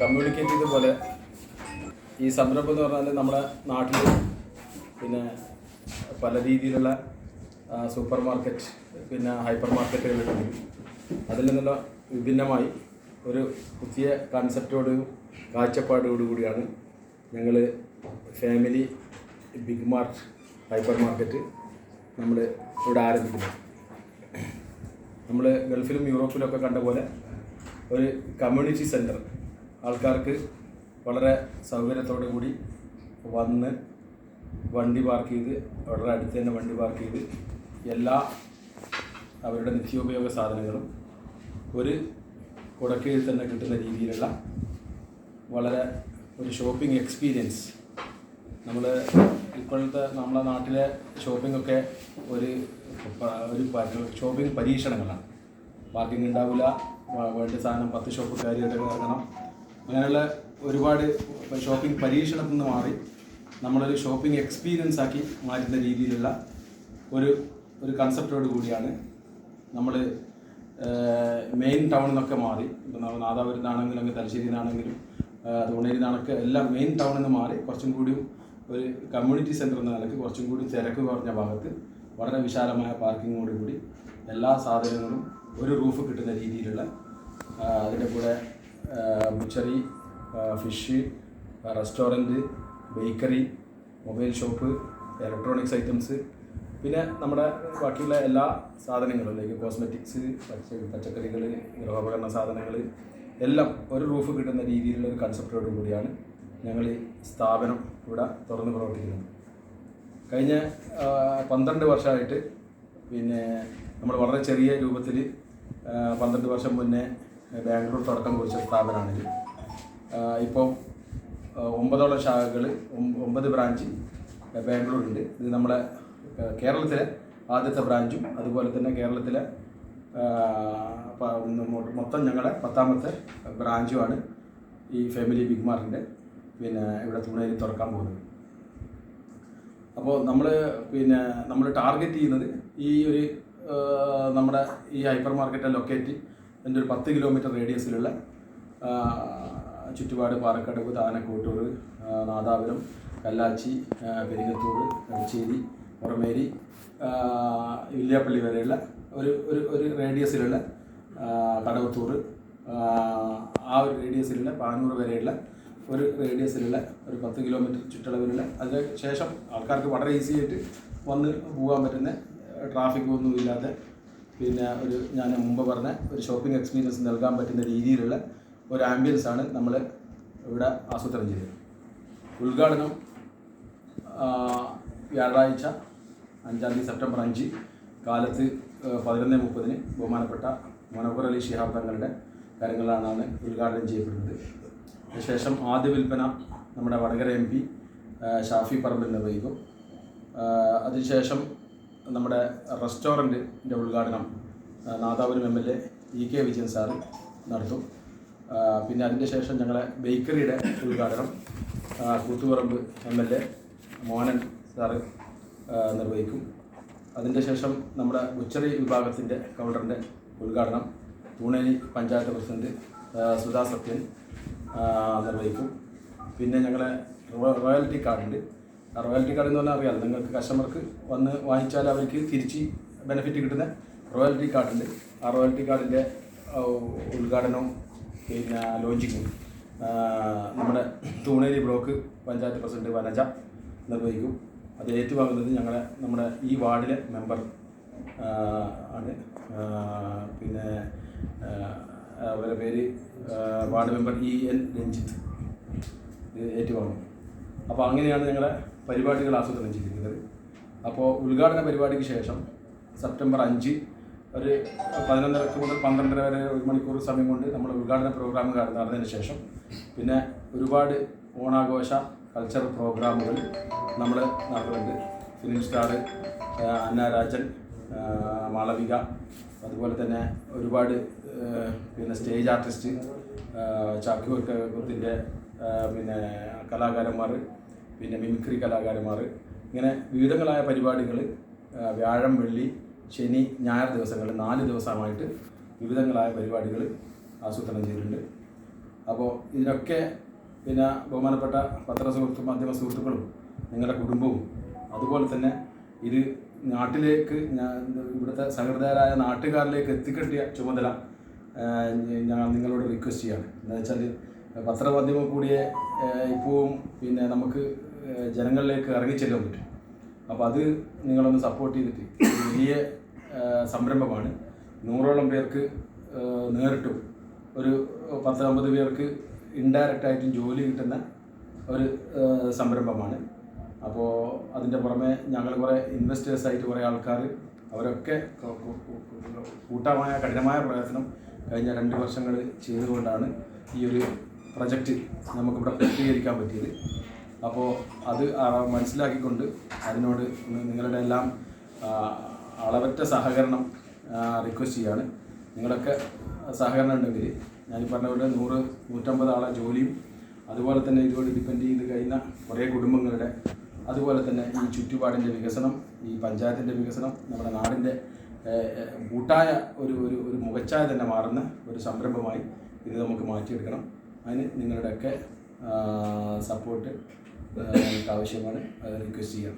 Communicate ചെയ്ത പോലെ ഈ സംരംഭം എന്ന് പറഞ്ഞാൽ നമ്മുടെ നാട്ടിൽ പിന്നെ പല രീതിയിലുള്ള സൂപ്പർ മാർക്കറ്റ് പിന്നെ ഹൈപ്പർ മാർക്കറ്റുകളുണ്ട് അതിൽ നിന്നുള്ള വിഭിന്നമായി ഒരു പുതിയ കൺസെപ്റ്റോട് കാഴ്ചപ്പാടോടുകൂടിയാണ് ഞങ്ങൾ family big mart hyper market നമ്മൾ ഇവിടെ ആരംഭിക്കുന്നത്. നമ്മൾ ഗൾഫിലും യൂറോപ്പിലും ഒക്കെ കണ്ട പോലെ ഒരു കമ്മ്യൂണിറ്റി സെന്റർ ആൾക്കാർക്ക് വളരെ സൗകര്യത്തോടു കൂടി വന്ന് വണ്ടി പാർക്ക് ചെയ്ത് വളരെ അടുത്ത് തന്നെ വണ്ടി പാർക്ക് ചെയ്ത് എല്ലാ അവരുടെ നിത്യോപയോഗ സാധനങ്ങളും ഒരു കുടക്കീഴിൽ തന്നെ കിട്ടുന്ന രീതിയിലുള്ള വളരെ ഒരു ഷോപ്പിംഗ് എക്സ്പീരിയൻസ് നമ്മൾ ഇപ്പോഴത്തെ നമ്മളെ നാട്ടിലെ ഷോപ്പിംഗ് ഒക്കെ ഒരു ഒരു ഷോപ്പിംഗ് പരീക്ഷണങ്ങളാണ്. പാർക്കിംഗ് ഉണ്ടാവില്ല വേണ്ട സാധനം പത്ത് ഷോപ്പ് കാര്യമായിട്ട് ഇറങ്ങണം അങ്ങനെയുള്ള ഒരുപാട് ഷോപ്പിംഗ് പരീക്ഷണത്തിൽ നിന്ന് മാറി നമ്മളൊരു ഷോപ്പിംഗ് എക്സ്പീരിയൻസ് ആക്കി മാറ്റുന്ന രീതിയിലുള്ള ഒരു ഒരു കൺസെപ്റ്റോട് കൂടിയാണ് നമ്മൾ മെയിൻ ടൗണിൽ നിന്നൊക്കെ മാറി. ഇപ്പം നമ്മൾ നാദാപുരത്ത് നിന്നാണെങ്കിലും അങ്ങ് തലശ്ശേരി നിന്നാണെങ്കിലും അതുകൊണ്ടേരി നിന്നൊക്കെ എല്ലാം മെയിൻ ടൗണിൽ നിന്ന് മാറി. കുറച്ചും കൂടിയും ഒരു കമ്മ്യൂണിറ്റി സെന്റർ എന്ന നിലയ്ക്ക് കുറച്ചും കൂടി തിരക്ക് കുറഞ്ഞ ഭാഗത്ത് വളരെ വിശാലമായ പാർക്കിങ്ങോട് കൂടി എല്ലാ സാധനങ്ങളും ഒരു റൂഫ് കിട്ടുന്ന രീതിയിലുള്ള അതിന്റെ കൂടെ butchery fish restaurant bakery mobile shop electronics items പിന്നെ നമ്മുടെ ബാക്കിയുള്ള എല്ലാ സാധനങ്ങളും ലൈക്ക് കോസ്മെറ്റിക്സ് പച്ച പച്ചക്കറികൾ ഗൃഹോപകരണ സാധനങ്ങൾ എല്ലാം ഒരു റൂഫ് കിട്ടുന്ന രീതിയിലുള്ള ഒരു കൺസെപ്റ്റോട് കൂടിയാണ് ഞങ്ങൾ ഈ സ്ഥാപനം ഇവിടെ തുറന്ന് പ്രവർത്തിക്കുന്നത്. കഴിഞ്ഞ പന്ത്രണ്ട് വർഷമായിട്ട് പിന്നെ നമ്മൾ വളരെ ചെറിയ രൂപത്തിൽ പന്ത്രണ്ട് വർഷം മുന്നേ ബാംഗ്ലൂർ തുടക്കം കുറിച്ച സ്ഥാപനമാണിത്. ഇപ്പോൾ ഒമ്പതോളം ശാഖകൾ ഒമ്പത് ബ്രാഞ്ച് ബാംഗ്ലൂരുണ്ട്. ഇത് നമ്മളെ കേരളത്തിലെ ആദ്യത്തെ ബ്രാഞ്ചും അതുപോലെ തന്നെ കേരളത്തിലെ മൊത്തം ഞങ്ങളുടെ പത്താമത്തെ ബ്രാഞ്ചുമാണ് ഈ ഫാമിലി ബിഗ് മാർട്ടിന്റെ പിന്നെ ഇവിടെ തുണയിൽ തുറക്കാൻ പോകുന്നത്. അപ്പോൾ നമ്മൾ പിന്നെ നമ്മൾ ടാർഗറ്റ് ചെയ്യുന്നത് ഈ ഒരു നമ്മുടെ ഈ ഹൈപ്പർ മാർക്കറ്റ് ലൊക്കേറ്റ് എന്റെ ഒരു പത്ത് കിലോമീറ്റർ റേഡിയസിലുള്ള ചുറ്റുപാട് പാറക്കടവ് താനക്കോട്ടൂർ നാദാപുരം കല്ലാച്ചി പെരിങ്ങത്തൂർ എടച്ചേരി പുറമേരി ഇല്ലിയാപ്പള്ളി വരെയുള്ള ഒരു ഒരു ഒരു റേഡിയസിലുള്ള കടവത്തൂർ ആ, ഒരു റേഡിയസിലുള്ള പാനൂർ വരെയുള്ള ഒരു റേഡിയസിലുള്ള ഒരു പത്ത് കിലോമീറ്റർ ചുറ്റളവിലുള്ള അതിന് ശേഷം ആൾക്കാർക്ക് വളരെ ഈസി ആയിട്ട് വന്ന് പോകാൻ പറ്റുന്ന ട്രാഫിക് ഒന്നും ഇല്ലാതെ പിന്നെ ഒരു ഞാൻ മുമ്പ് പറഞ്ഞ ഒരു ഷോപ്പിംഗ് എക്സ്പീരിയൻസ് നൽകാൻ പറ്റുന്ന രീതിയിലുള്ള ഒരു ആംബിയൻസ് ആണ് നമ്മൾ ഇവിടെ ആസൂത്രണം ചെയ്തത്. ഉദ്ഘാടനം വ്യാഴാഴ്ച അഞ്ചാം തീയതി സെപ്റ്റംബർ അഞ്ച് കാലത്ത് പതിനൊന്ന് മുപ്പതിന് ബഹുമാനപ്പെട്ട മനോഹർ അലി ഷിഹാബ് തങ്ങളുടെ കാര്യങ്ങളാണ് ഉദ്ഘാടനം ചെയ്യപ്പെടുന്നത്. ശേഷം ആദ്യ വിൽപ്പന നമ്മുടെ വടകര എം പി ഷാഫി പറമ്പിൽ നിർവഹിക്കും. അതിനുശേഷം നമ്മുടെ റെസ്റ്റോറന്റിന്റെ ഉദ്ഘാടനം Nadapuram M L A E K Vijayan sir നടത്തും. പിന്നെ അതിന്റെ ശേഷം ഞങ്ങളെ ബേക്കറിയുടെ ഉദ്ഘാടനം Koothuparamba M L A Mohanan sir നിർവഹിക്കും. അതിന്റെ ശേഷം നമ്മുടെ ഉച്ചറി വിഭാഗത്തിന്റെ കൗണ്ടറിന്റെ ഉദ്ഘാടനം തൂണേരി പഞ്ചായത്ത് പ്രസിഡന്റ് സുധാ സത്യൻ നിർവഹിക്കും. പിന്നെ ഞങ്ങളെ റോയൽറ്റി കാർഡുണ്ട് റോയൽറ്റി കാർഡ് എന്ന് പറഞ്ഞാൽ അറിയാം നിങ്ങൾക്ക് കസ്റ്റമർക്ക് വന്ന് വാങ്ങിച്ചാൽ അവർക്ക് തിരിച്ച് ബെനിഫിറ്റ് കിട്ടുന്ന റോയൽറ്റി കാർഡുണ്ട് ആ റോയൽറ്റി കാർഡിന്റെ ഉദ്ഘാടനവും പിന്നെ ലോഞ്ചിങ്ങും നമ്മുടെ തൂണേരി ബ്ലോക്ക് പഞ്ചായത്ത് പ്രസിഡന്റ് വനജ നിർവഹിക്കും. അത് ഏറ്റുവാങ്ങുന്നത് ഞങ്ങളെ നമ്മുടെ ഈ വാർഡിലെ മെമ്പർ ആണ്. പിന്നെ അവരുടെ പേര് ward member E N Ranjith. ഏറ്റുവാങ്ങും. അപ്പോൾ അങ്ങനെയാണ് ഞങ്ങളെ പരിപാടികൾ ആസൂത്രണം ചെയ്തിരിക്കുന്നത്. അപ്പോൾ ഉദ്ഘാടന പരിപാടിക്ക് ശേഷം സെപ്റ്റംബർ അഞ്ച് ഒരു പതിനൊന്നരക്ക് മുതൽ പന്ത്രണ്ടര വരെ ഒരു മണിക്കൂർ സമയം കൊണ്ട് നമ്മൾ ഉദ്ഘാടന പ്രോഗ്രാം നടന്നതിന് ശേഷം പിന്നെ ഒരുപാട് ഓണാഘോഷ കൾച്ചറൽ പ്രോഗ്രാമുകൾ നമ്മൾ നടത്തുന്നുണ്ട്. ഫിലിം സ്റ്റാർ അന്ന രാജൻ മാളവിക അതുപോലെ തന്നെ ഒരുപാട് പിന്നെ സ്റ്റേജ് ആർട്ടിസ്റ്റ് ചാക്കുവർക്കത്തിന്റെ കുത്തിന്റെ പിന്നെ കലാകാരന്മാർ പിന്നെ മിമിക്രി കലാകാരന്മാർ ഇങ്ങനെ വിവിധങ്ങളായ പരിപാടികൾ വ്യാഴം വെള്ളി ശനി ഞായർ ദിവസങ്ങളിൽ നാല് ദിവസമായിട്ട് വിവിധങ്ങളായ പരിപാടികൾ ആസൂത്രണം ചെയ്തിട്ടുണ്ട്. അപ്പോൾ ഇതിനൊക്കെ പിന്നെ ബഹുമാനപ്പെട്ട പത്ര സുഹൃത്തു മാധ്യമ സുഹൃത്തുക്കളും നിങ്ങളുടെ കുടുംബവും അതുപോലെ തന്നെ ഇത് നാട്ടിലേക്ക് ഇവിടുത്തെ സഹൃദയരായ നാട്ടുകാരിലേക്ക് എത്തിക്കേണ്ടിയ ചുമതല ഞാൻ നിങ്ങളോട് റിക്വസ്റ്റ് ചെയ്യാണ്. എന്താ വെച്ചാൽ പത്രമാധ്യമം കൂടിയേ ഇപ്പോവും പിന്നെ നമുക്ക് ജനങ്ങളിലേക്ക് ഇറങ്ങിച്ചെല്ലാൻ പറ്റും. അപ്പോൾ അത് നിങ്ങളൊന്ന് സപ്പോർട്ട് ചെയ്തിട്ട് വലിയ സംരംഭമാണ്. നൂറോളം പേർക്ക് നേരിട്ടും ഒരു പത്ത് അമ്പത് പേർക്ക് ഇൻഡയറക്റ്റായിട്ടും ജോലി കിട്ടുന്ന ഒരു സംരംഭമാണ്. അപ്പോൾ അതിന്റെ പുറമെ ഞങ്ങൾ കുറേ ഇൻവെസ്റ്റേഴ്സായിട്ട് കുറേ ആൾക്കാർ അവരൊക്കെ കൂട്ടമായ കഠിനമായ പ്രയത്നം കഴിഞ്ഞ രണ്ട് വർഷങ്ങൾ ചെയ്തുകൊണ്ടാണ് ഈ ഒരു പ്രൊജക്റ്റ് നമുക്കിവിടെ പൂർത്തീകരിക്കാൻ പറ്റിയത്. അപ്പോൾ അത് മനസ്സിലാക്കിക്കൊണ്ട് അതിനോട് നിങ്ങളുടെ എല്ലാം അളവറ്റ സഹകരണം റിക്വസ്റ്റ് ചെയ്യാണ്. നിങ്ങളൊക്കെ സഹകരണം ഉണ്ടെങ്കിൽ ഞാൻ പറഞ്ഞ പോലെ നൂറ് നൂറ്റമ്പത് ആളെ ജോലിയും അതുപോലെ തന്നെ ഇതുപോലെ ഡിപ്പെൻഡ് ചെയ്ത് കഴിയുന്ന കുറേ കുടുംബങ്ങളുടെ അതുപോലെ തന്നെ ഈ ചുറ്റുപാടിന്റെ വികസനം ഈ പഞ്ചായത്തിന്റെ വികസനം നമ്മുടെ നാടിന്റെ കൂട്ടായ ഒരു ഒരു ഒരു മുഖച്ചായ തന്നെ മാറുന്ന ഒരു സംരംഭമായി ഇത് നമുക്ക് മാറ്റിയെടുക്കണം. അതിന് നിങ്ങളുടെയൊക്കെ സപ്പോർട്ട് നമുക്ക് ആവശ്യമാണ്. അത് റിക്വസ്റ്റ് ചെയ്യാം